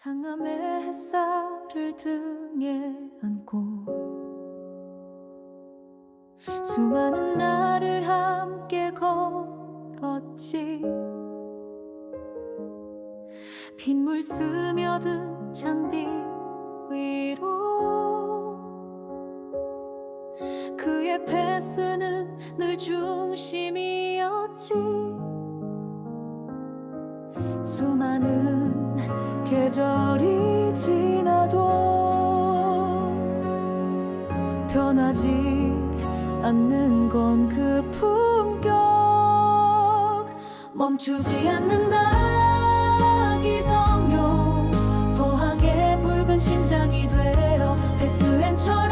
상암의 햇살을 등에 안고 수많은 날을 함께 걸었지. 빗물 스며든 잔디 위로 그의 패스는 늘 중심이었지 수많은 계절이 지나도 변하지 않는 건 그 품격. 멈추지 않는다 기성용 포항의 붉은 심장이 되어 철학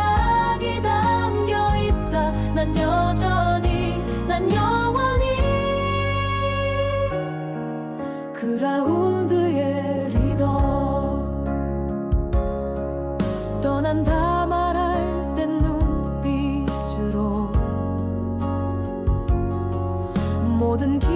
라운드의 리더. 떠난다 말할 땐 눈빛으로 모든 기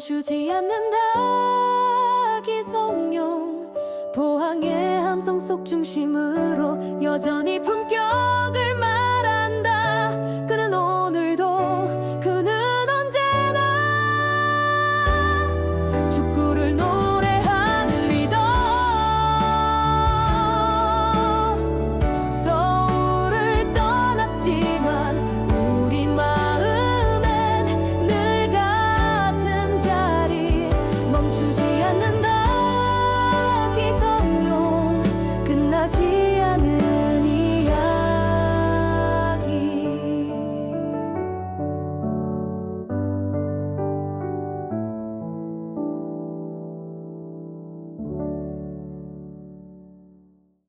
멈추지 않는다. 기성용 포항의 함성 속 중심으로 여전히 품격을